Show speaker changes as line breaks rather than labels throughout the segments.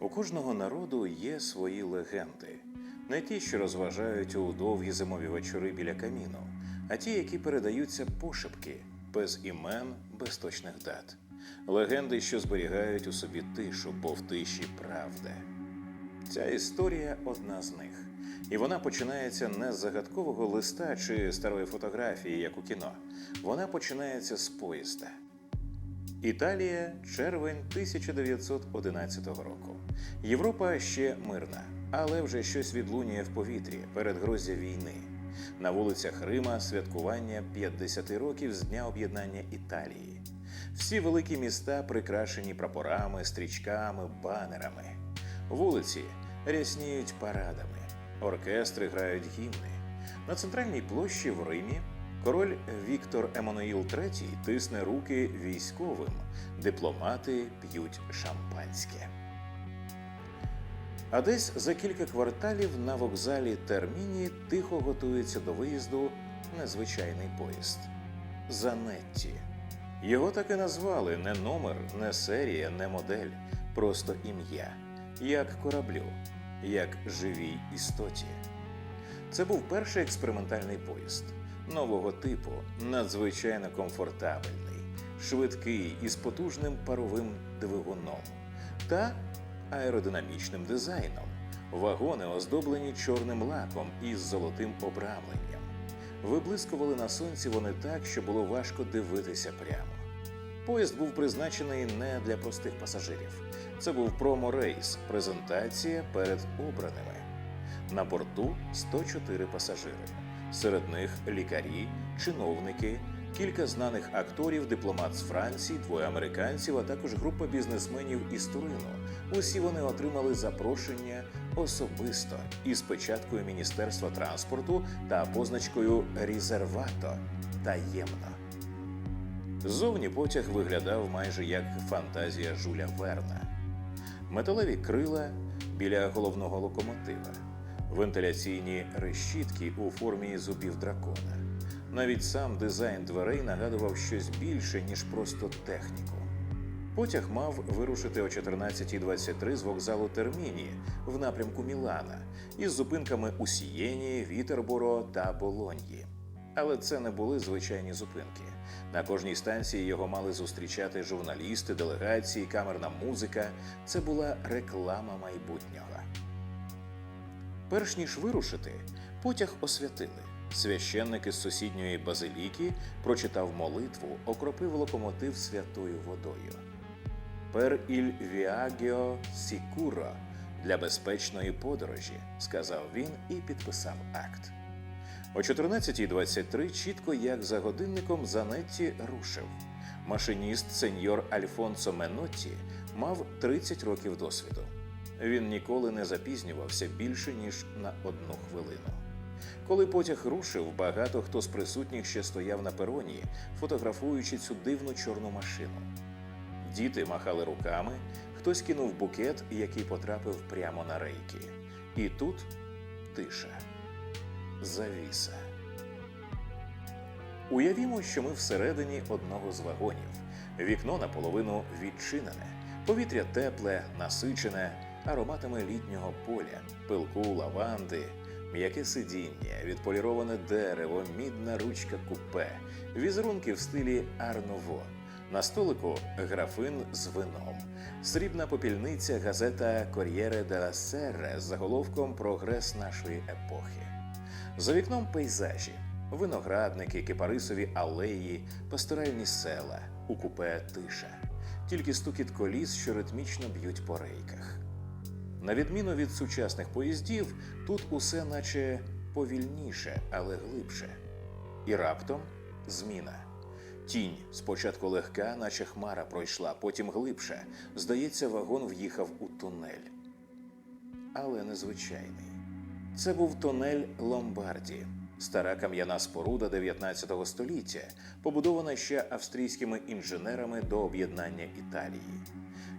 У кожного народу є свої легенди, не ті, що розважають у довгі зимові вечори біля каміну, а ті, які передаються пошепки, без імен, без точних дат. Легенди, що зберігають у собі тишу, бо в тиші правда. Ця історія одна з них. І вона починається не з загадкового листа чи старої фотографії, як у кіно. Вона починається з поїзда. Італія, червень 1911 року. Європа ще мирна, але вже щось відлунює в повітрі передгроздя війни. На вулицях Рима святкування 50 років з дня об'єднання Італії. Всі великі міста прикрашені прапорами, стрічками, банерами. Вулиці рясніють парадами, оркестри грають гімни. На центральній площі в Римі король Віктор Еммануїл III тисне руки військовим, дипломати п'ють шампанське. А десь за кілька кварталів на вокзалі Терміні тихо готується до виїзду незвичайний поїзд Занетті. Його так і назвали не номер, не серія, не модель, просто ім'я, як кораблю, як живій істоті. Це був перший експериментальний поїзд нового типу, надзвичайно комфортабельний, швидкий із потужним паровим двигуном та аеродинамічним дизайном. Вагони оздоблені чорним лаком із золотим обрамленням. Виблискували на сонці вони так, що було важко дивитися прямо. Поїзд був призначений не для простих пасажирів. Це був промо-рейс, презентація перед обраними. На борту 104 пасажири. Серед них лікарі, чиновники, кілька знаних акторів, дипломат з Франції, двоє американців, а також група бізнесменів із Турину. Усі вони отримали запрошення особисто із печаткою Міністерства транспорту та позначкою Різервато таємно. Ззовні потяг виглядав майже як фантазія Жуля Верна. Металеві крила біля головного локомотива, вентиляційні решітки у формі зубів дракона. Навіть сам дизайн дверей нагадував щось більше, ніж просто техніку. Потяг мав вирушити о 14.23 з вокзалу Терміні в напрямку Мілана із зупинками у Сієні, Вітерборо та Болоньї. Але це не були звичайні зупинки. На кожній станції його мали зустрічати журналісти, делегації, камерна музика. Це була реклама майбутнього. Перш ніж вирушити, потяг освятили. Священник із сусідньої базиліки прочитав молитву, окропив локомотив святою водою. Пер іль віагіо сікуро для безпечної подорожі, сказав він і підписав акт. О 14.23 чітко як за годинником Занетті рушив. Машиніст сеньор Альфонсо Менотті мав 30 років досвіду. Він ніколи не запізнювався більше ніж на одну хвилину. Коли потяг рушив, багато хто з присутніх ще стояв на пероні, фотографуючи цю дивну чорну машину. Діти махали руками, хтось кинув букет, який потрапив прямо на рейки. І тут тиша, завіса. Уявімо, що ми всередині одного з вагонів. Вікно наполовину відчинене, повітря тепле, насичене, ароматами літнього поля, пилку, лаванди, м'яке сидіння, відполіроване дерево, мідна ручка купе, візерунки в стилі Арново. На столику графин з вином, срібна попільниця газета Кор'єре де Серре з заголовком Прогрес нашої епохи. За вікном пейзажі, виноградники, кипарисові алеї, пасторальні села, у купе тиша, тільки стукіт коліс, що ритмічно б'ють по рейках. На відміну від сучасних поїздів, тут усе наче повільніше, але глибше. І раптом зміна. Тінь спочатку легка, наче хмара пройшла, потім глибше. Здається, вагон в'їхав у тунель. Але незвичайний. Це був тунель Ломбарді, стара кам'яна споруда 19 століття, побудована ще австрійськими інженерами до об'єднання Італії.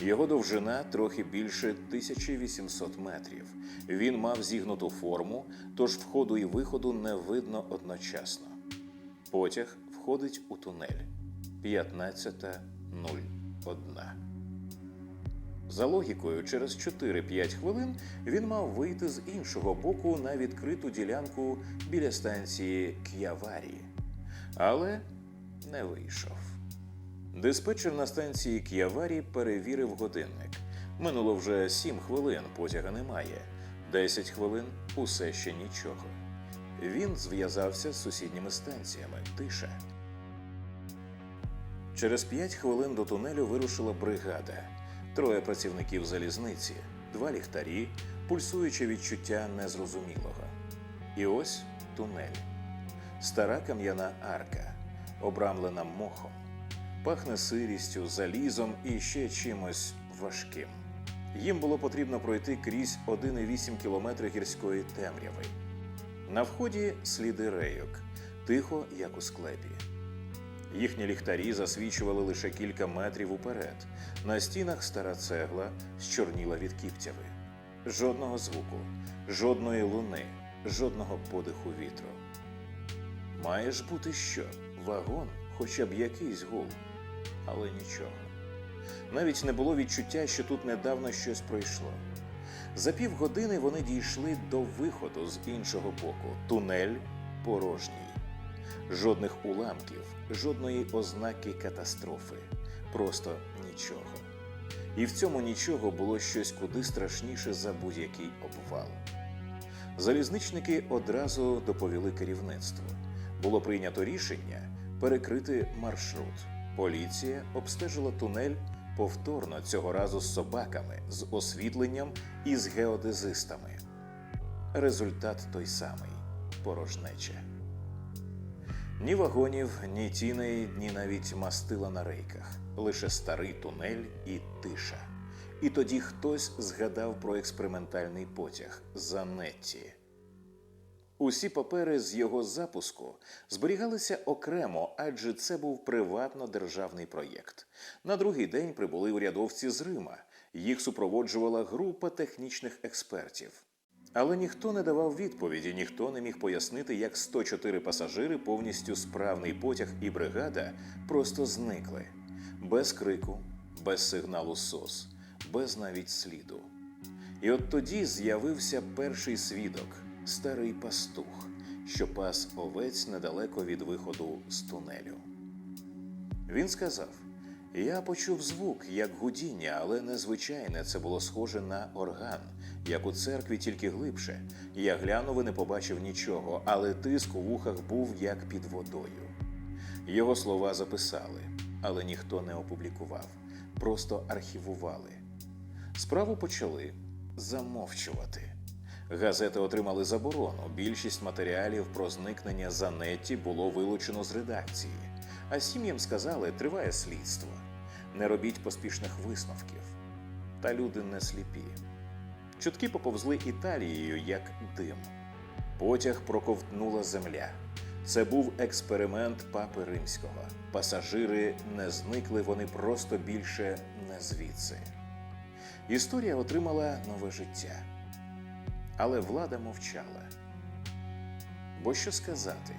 Його довжина трохи більше 1800 метрів. Він мав зігнуту форму, тож входу і виходу не видно одночасно. Потяг входить у тунель 15.01. За логікою, через 4-5 хвилин він мав вийти з іншого боку на відкриту ділянку біля станції К'яварі. Але не вийшов. Диспетчер на станції К'яварі перевірив годинник. Минуло вже 7 хвилин, потяга немає. 10 хвилин усе ще нічого. Він зв'язався з сусідніми станціями. Тиша. Через 5 хвилин до тунелю вирушила бригада. Троє працівників залізниці, два ліхтарі, пульсуюче відчуття незрозумілого. І ось тунель. Стара кам'яна арка, обрамлена мохом, пахне сирістю, залізом і ще чимось важким. Їм було потрібно пройти крізь 1,8 кілометри гірської темряви. На вході сліди рейок, тихо, як у склепі. Їхні ліхтарі засвічували лише кілька метрів уперед. На стінах стара цегла зчорніла від кіптяви. Жодного звуку, жодної луни, жодного подиху вітру. Має ж бути що? Вагон, хоча б якийсь гул, але нічого. Навіть не було відчуття, що тут недавно щось пройшло. За півгодини вони дійшли до виходу з іншого боку. Тунель порожній. Жодних уламків, жодної ознаки катастрофи, просто нічого. І в цьому нічого було щось куди страшніше за будь-який обвал. Залізничники одразу доповіли керівництву. Було прийнято рішення перекрити маршрут. Поліція обстежила тунель повторно цього разу з собаками, з освітленням і з геодезистами. Результат той самий порожнеча. Ні вагонів, ні тіней, ні навіть мастила на рейках, лише старий тунель і тиша. І тоді хтось згадав про експериментальний потяг Занетті. Усі папери з його запуску зберігалися окремо, адже це був приватно державний проєкт. На другий день прибули урядовці з Рима. Їх супроводжувала група технічних експертів. Але ніхто не давав відповіді, ніхто не міг пояснити, як 104 пасажири, повністю справний потяг і бригада просто зникли без крику, без сигналу СОС, без навіть сліду. І от тоді з'явився перший свідок старий пастух, що пас овець недалеко від виходу з тунелю. Він сказав: Я почув звук, як гудіння, але незвичайне це було схоже на орган, як у церкві, тільки глибше. Я глянув і не побачив нічого, але тиск у вухах був як під водою. Його слова записали, але ніхто не опублікував, просто архівували. Справу почали замовчувати. Газети отримали заборону. Більшість матеріалів про зникнення Занетті було вилучено з редакції. А сім'ям сказали, триває слідство. Не робіть поспішних висновків. Та люди не сліпі. Чутки поповзли Італією, як дим. Потяг проковтнула земля. Це був експеримент папи римського. Пасажири не зникли, вони просто більше не звідси. Історія отримала нове життя. Але влада мовчала. Бо що сказати,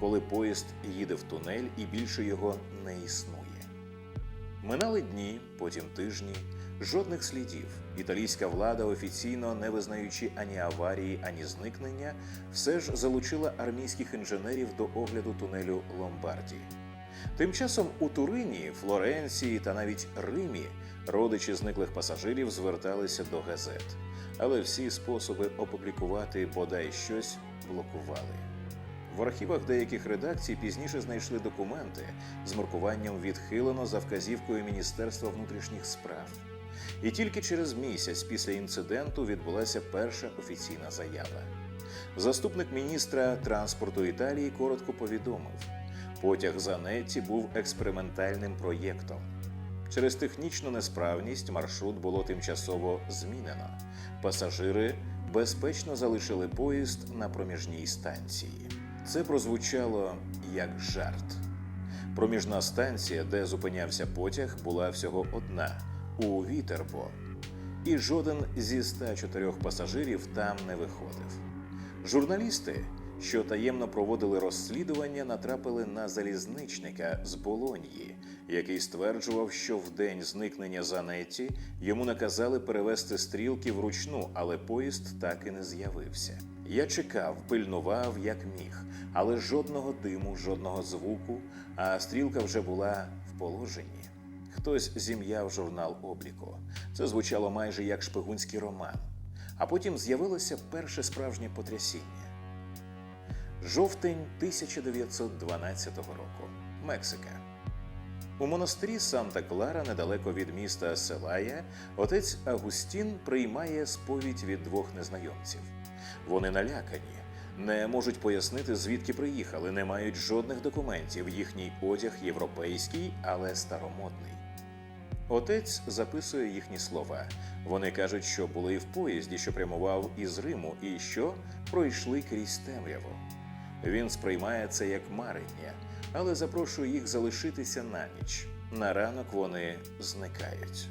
коли поїзд їде в тунель і більше його не існує? Минали дні, потім тижні, жодних слідів. Італійська влада, офіційно не визнаючи ані аварії, ані зникнення, все ж залучила армійських інженерів до огляду тунелю Ломбардії. Тим часом у Турині, Флоренції та навіть Римі родичі зниклих пасажирів зверталися до газет, але всі способи опублікувати бодай щось блокували. В архівах деяких редакцій пізніше знайшли документи з маркуванням відхилено за вказівкою Міністерства внутрішніх справ. І тільки через місяць після інциденту відбулася перша офіційна заява. Заступник міністра транспорту Італії коротко повідомив: потяг Занетті був експериментальним проєктом. Через технічну несправність маршрут було тимчасово змінено. Пасажири безпечно залишили поїзд на проміжній станції. Це прозвучало як жарт. Проміжна станція, де зупинявся потяг, була всього одна у Вітербо, і жоден зі 104 пасажирів там не виходив. Журналісти, що таємно проводили розслідування, натрапили на залізничника з Болоньї, який стверджував, що в день зникнення Занетті йому наказали перевести стрілки вручну, але поїзд так і не з'явився. Я чекав, пильнував як міг, але жодного диму, жодного звуку, а стрілка вже була в положенні. Хтось зім'яв журнал обліку. Це звучало майже як шпигунський роман. А потім з'явилося перше справжнє потрясіння. Жовтень 1912 року. Мексика. У монастирі Санта-Клара, недалеко від міста Селая, отець Агустін приймає сповідь від двох незнайомців. Вони налякані, не можуть пояснити, звідки приїхали, не мають жодних документів. Їхній одяг європейський, але старомодний. Отець записує їхні слова. Вони кажуть, що були в поїзді, що прямував із Риму, і що пройшли крізь темряву. Він сприймає це як марення, але запрошує їх залишитися на ніч. На ранок вони зникають.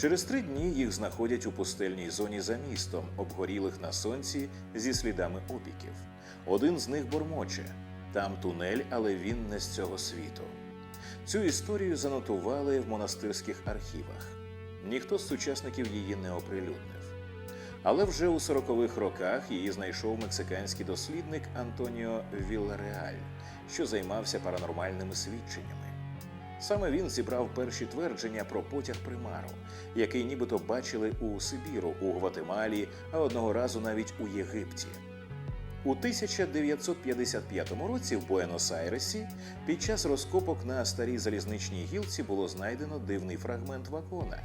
Через три дні їх знаходять у пустельній зоні за містом, обгорілих на сонці зі слідами опіків. Один з них бормоче там тунель, але він не з цього світу. Цю історію занотували в монастирських архівах. Ніхто з сучасників її не оприлюднив. Але вже у 40-х роках її знайшов мексиканський дослідник Антоніо Віллареаль, що займався паранормальними свідченнями. Саме він зібрав перші твердження про потяг примару, який нібито бачили у Сибіру, у Гватемалі, а одного разу навіть у Єгипті. У 1955 році в Буенос-Айресі під час розкопок на старій залізничній гілці було знайдено дивний фрагмент вагона,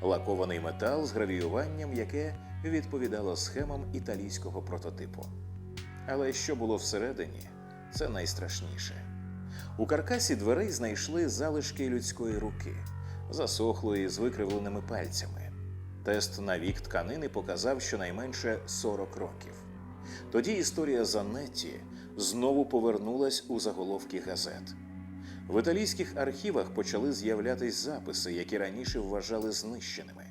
лакований метал з гравіюванням, яке відповідало схемам італійського прототипу. Але що було всередині, це найстрашніше. У каркасі дверей знайшли залишки людської руки, засохлої з викривленими пальцями. Тест на вік тканини показав щонайменше 40 років. Тоді історія Занетті знову повернулась у заголовки газет. В італійських архівах почали з'являтись записи, які раніше вважали знищеними.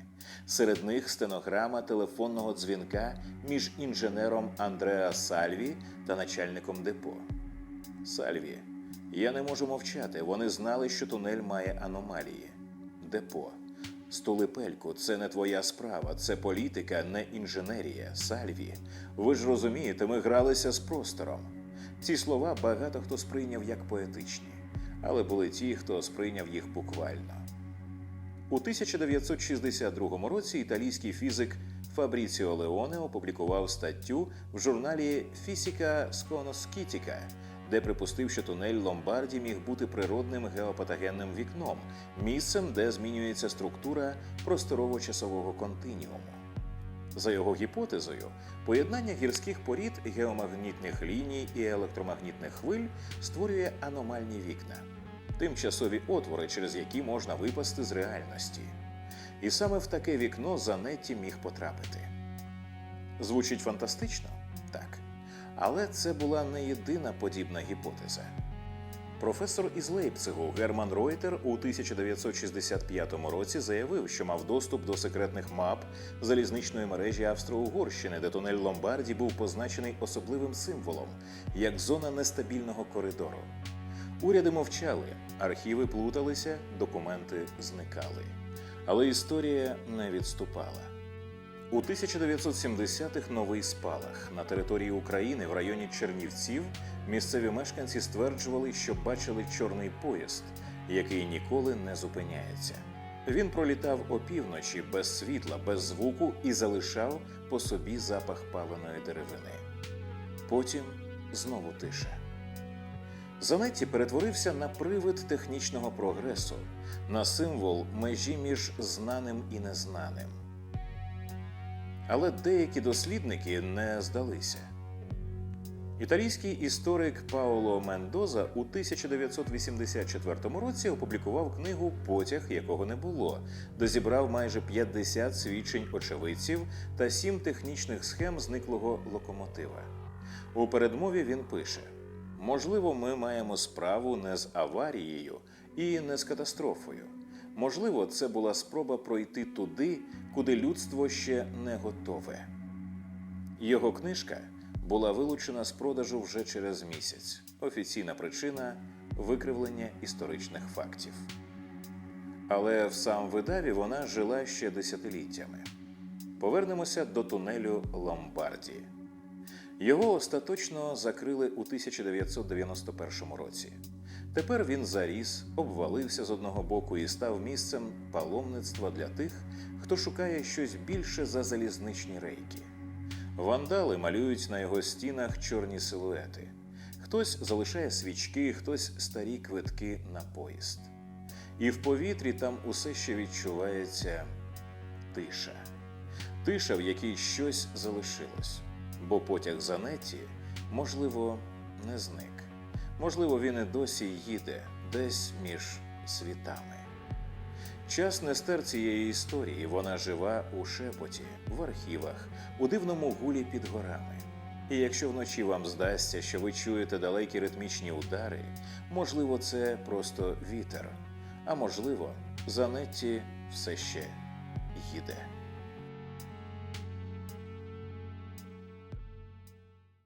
Серед них стенограма телефонного дзвінка між інженером Андреа Сальві та начальником депо. Сальві, я не можу мовчати. Вони знали, що тунель має аномалії. Депо. Столипельку, це не твоя справа, це політика, не інженерія. Сальві. Ви ж розумієте, ми гралися з простором. Ці слова багато хто сприйняв як поетичні, але були ті, хто сприйняв їх буквально. У 1962 році італійський фізик Фабріціо Леоне опублікував статтю в журналі Фісіка Сконоскітіка, де припустив, що тунель Ломбарді міг бути природним геопатогенним вікном, місцем, де змінюється структура просторово-часового континіуму. За його гіпотезою, поєднання гірських порід, геомагнітних ліній і електромагнітних хвиль створює аномальні вікна, тимчасові отвори, через які можна випасти з реальності. І саме в таке вікно Занетті міг потрапити. Звучить фантастично? Але це була не єдина подібна гіпотеза. Професор із Лейпцигу Герман Ройтер у 1965 році заявив, що мав доступ до секретних мап залізничної мережі Австро-Угорщини, де тунель Ломбарді був позначений особливим символом як зона нестабільного коридору. Уряди мовчали, архіви плуталися, документи зникали. Але історія не відступала. У 1970-х новий спалах на території України в районі Чернівців місцеві мешканці стверджували, що бачили чорний поїзд, який ніколи не зупиняється. Він пролітав опівночі без світла, без звуку і залишав по собі запах паленої деревини. Потім знову тиша. Занетті перетворився на привид технічного прогресу, на символ межі між знаним і незнаним. Але деякі дослідники не здалися. Італійський історик Паоло Мендоза у 1984 році опублікував книгу Потяг, якого не було, де зібрав майже 50 свідчень очевидців та 7 технічних схем зниклого локомотива. У передмові він пише: можливо, ми маємо справу не з аварією і не з катастрофою. Можливо, це була спроба пройти туди, куди людство ще не готове. Його книжка була вилучена з продажу вже через місяць. Офіційна причина викривлення історичних фактів. Але в сам видаві вона жила ще десятиліттями. Повернемося до тунелю Ломбарді. Його остаточно закрили у 1991 році. Тепер він заріс, обвалився з одного боку і став місцем паломництва для тих, хто шукає щось більше за залізничні рейки. Вандали малюють на його стінах чорні силуети. Хтось залишає свічки, хтось старі квитки на поїзд. І в повітрі там усе ще відчувається тиша. Тиша, в якій щось залишилось, бо потяг Занетті, можливо, не зник. Можливо, він і досі їде десь між світами. Час не стер цієї історії, вона жива у шепоті, в архівах, у дивному гулі під горами. І якщо вночі вам здасться, що ви чуєте далекі ритмічні удари, можливо, це просто вітер, а можливо, Занетті все ще їде.